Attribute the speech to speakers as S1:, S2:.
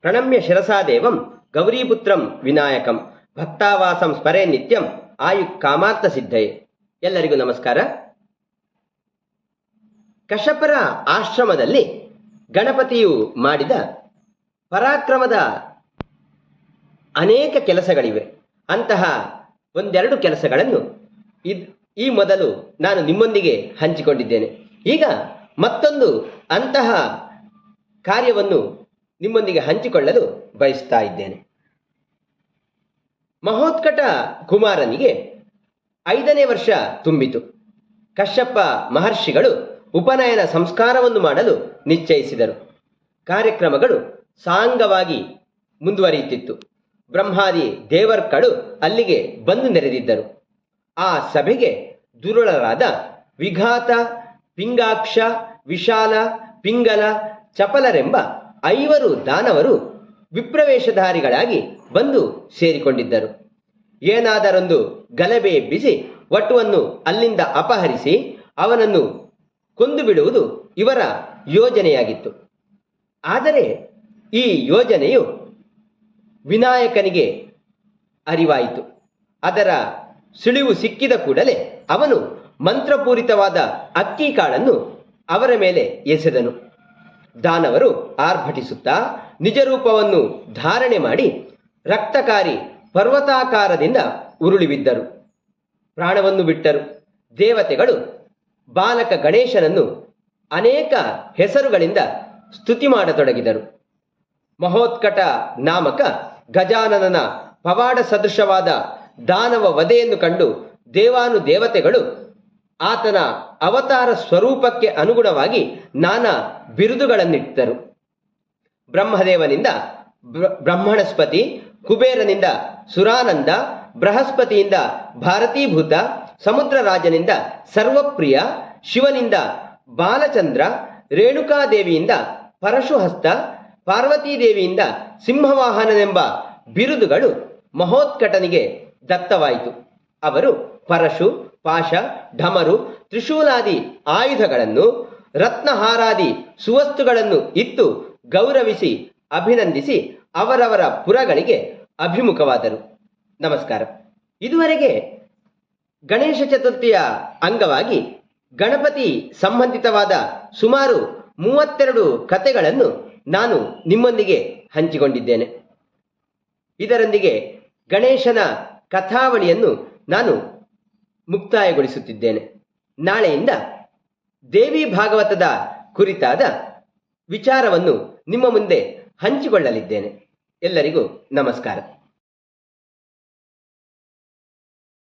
S1: ಪ್ರಣಮ್ಯ ಶಿರಸಾದೇವಂ ಗೌರೀಪುತ್ರಂ ವಿನಾಯಕಂ ಭಕ್ತಾವಾಸಂ ಸ್ಪರೇ ನಿತ್ಯಂ ಆಯು ಕಾಮಾರ್ಥ ಸಿದ್ಧಯೇ ಎಲ್ಲರಿಗೂ ನಮಸ್ಕಾರ. ಕಶಪರ ಆಶ್ರಮದಲ್ಲಿ ಗಣಪತಿಯು ಮಾಡಿದ ಪರಾಕ್ರಮದ ಅನೇಕ ಕೆಲಸಗಳಿವೆ. ಅಂತಹ ಒಂದೆರಡು ಕೆಲಸಗಳನ್ನು ಈ ಮೊದಲು ನಾನು ನಿಮ್ಮೊಂದಿಗೆ ಹಂಚಿಕೊಂಡಿದ್ದೇನೆ. ಈಗ ಮತ್ತೊಂದು ಅಂತಹ ಕಾರ್ಯವನ್ನು ನಿಮ್ಮೊಂದಿಗೆ ಹಂಚಿಕೊಳ್ಳಲು ಬಯಸ್ತಾ ಇದ್ದೇನೆ. ಮಹೋತ್ಕಟ ಕುಮಾರನಿಗೆ ಐದನೇ ವರ್ಷ ತುಂಬಿತು. ಕಶ್ಯಪ ಮಹರ್ಷಿಗಳು ಉಪನಯನ ಸಂಸ್ಕಾರವನ್ನು ಮಾಡಲು ನಿಶ್ಚಯಿಸಿದರು. ಕಾರ್ಯಕ್ರಮಗಳು ಸಾಂಗವಾಗಿ ಮುಂದುವರಿಯುತ್ತಿತ್ತು. ಬ್ರಹ್ಮಾದಿ ದೇವರ್ಕಳು ಅಲ್ಲಿಗೆ ಬಂದು ನೆರೆದಿದ್ದರು. ಆ ಸಭೆಗೆ ದುರುಳರಾದ ವಿಘಾತ, ಪಿಂಗಾಕ್ಷ, ವಿಶಾಲ, ಪಿಂಗಲ, ಚಪಲರೆಂಬ ಐವರು ದಾನವರು ವಿಪ್ರವೇಶಧಾರಿಗಳಾಗಿ ಬಂದು ಸೇರಿಕೊಂಡಿದ್ದರು. ಏನಾದರೊಂದು ಗಲಭೆ ಎಬ್ಬಿಸಿ ವಟುವನ್ನು ಅಲ್ಲಿಂದ ಅಪಹರಿಸಿ ಅವನನ್ನು ಕೊಂದು ಬಿಡುವುದು ಇವರ ಯೋಜನೆಯಾಗಿತ್ತು. ಆದರೆ ಈ ಯೋಜನೆಯು ವಿನಾಯಕನಿಗೆ ಅರಿವಾಯಿತು. ಅದರ ಸುಳಿವು ಸಿಕ್ಕಿದ ಕೂಡಲೇ ಅವನು ಮಂತ್ರಪೂರಿತವಾದ ಅಕ್ಕಿ ಕಾಳನ್ನು ಅವರ ಮೇಲೆ ಎಸೆದನು. ದಾನವರು ಆರ್ಭಟಿಸುತ್ತಾ ನಿಜರೂಪವನ್ನು ಧಾರಣೆ ಮಾಡಿ ರಕ್ತಕಾರಿ ಪರ್ವತಾಕಾರದಿಂದ ಉರುಳಿಬಿದ್ದರು. ಪ್ರಾಣವನ್ನು ಬಿಟ್ಟರು. ದೇವತೆಗಳು ಬಾಲಕ ಗಣೇಶನನ್ನು ಅನೇಕ ಹೆಸರುಗಳಿಂದ ಸ್ತುತಿ ಮಾಡತೊಡಗಿದರು. ಮಹೋತ್ಕಟ ನಾಮಕ ಗಜಾನನನ ಪವಾಡ ಸದೃಶವಾದ ದಾನವ ವಧೆಯನ್ನು ಕಂಡು ದೇವಾನು ದೇವತೆಗಳು ಆತನ ಅವತಾರ ಸ್ವರೂಪಕ್ಕೆ ಅನುಗುಣವಾಗಿ ನಾನಾ ಬಿರುದುಗಳನ್ನಿಟ್ಟರು. ಬ್ರಹ್ಮದೇವನಿಂದ ಬ್ರ- ಬ್ರಹ್ಮಣಸ್ಪತಿ, ಕುಬೇರನಿಂದ ಸುರಾನಂದ, ಬೃಹಸ್ಪತಿಯಿಂದ ಭಾರತೀಭೂತ, ಸಮುದ್ರರಾಜನಿಂದ ಸರ್ವಪ್ರಿಯ, ಶಿವನಿಂದ ಬಾಲಚಂದ್ರ, ರೇಣುಕಾದೇವಿಯಿಂದ ಪರಶುಹಸ್ತ, ಪಾರ್ವತೀದೇವಿಯಿಂದ ಸಿಂಹವಾಹನನೆಂಬ ಬಿರುದುಗಳು ಮಹೋತ್ಕಟನಿಗೆ ದತ್ತವಾಯಿತು. ಅವರು ಪರಶು, ಪಾಶ, ಢಮರು, ತ್ರಿಶೂಲಾದಿ ಆಯುಧಗಳನ್ನು, ರತ್ನಹಾರಾದಿ ಸುವಸ್ತುಗಳನ್ನು ಇತ್ತು ಗೌರವಿಸಿ, ಅಭಿನಂದಿಸಿ ಅವರವರ ಪುರಗಳಿಗೆ ಅಭಿಮುಖವಾದರು. ನಮಸ್ಕಾರ. ಇದುವರೆಗೆ ಗಣೇಶ ಚತುರ್ಥಿಯ ಅಂಗವಾಗಿ ಗಣಪತಿ ಸಂಬಂಧಿತವಾದ ಸುಮಾರು ಮೂವತ್ತೆರಡು ಕತೆಗಳನ್ನು ನಾನು ನಿಮ್ಮೊಂದಿಗೆ ಹಂಚಿಕೊಂಡಿದ್ದೇನೆ. ಇದರೊಂದಿಗೆ ಗಣೇಶನ ಕಥಾವಳಿಯನ್ನು ನಾನು ಮುಕ್ತಾಯಗೊಳಿಸುತ್ತಿದ್ದೇನೆ. ನಾಳೆಯಿಂದ ದೇವಿ ಭಾಗವತದ ಕುರಿತಾದ ವಿಚಾರವನ್ನು ನಿಮ್ಮ ಮುಂದೆ ಹಂಚಿಕೊಳ್ಳಲಿದ್ದೇನೆ. ಎಲ್ಲರಿಗೂ ನಮಸ್ಕಾರ.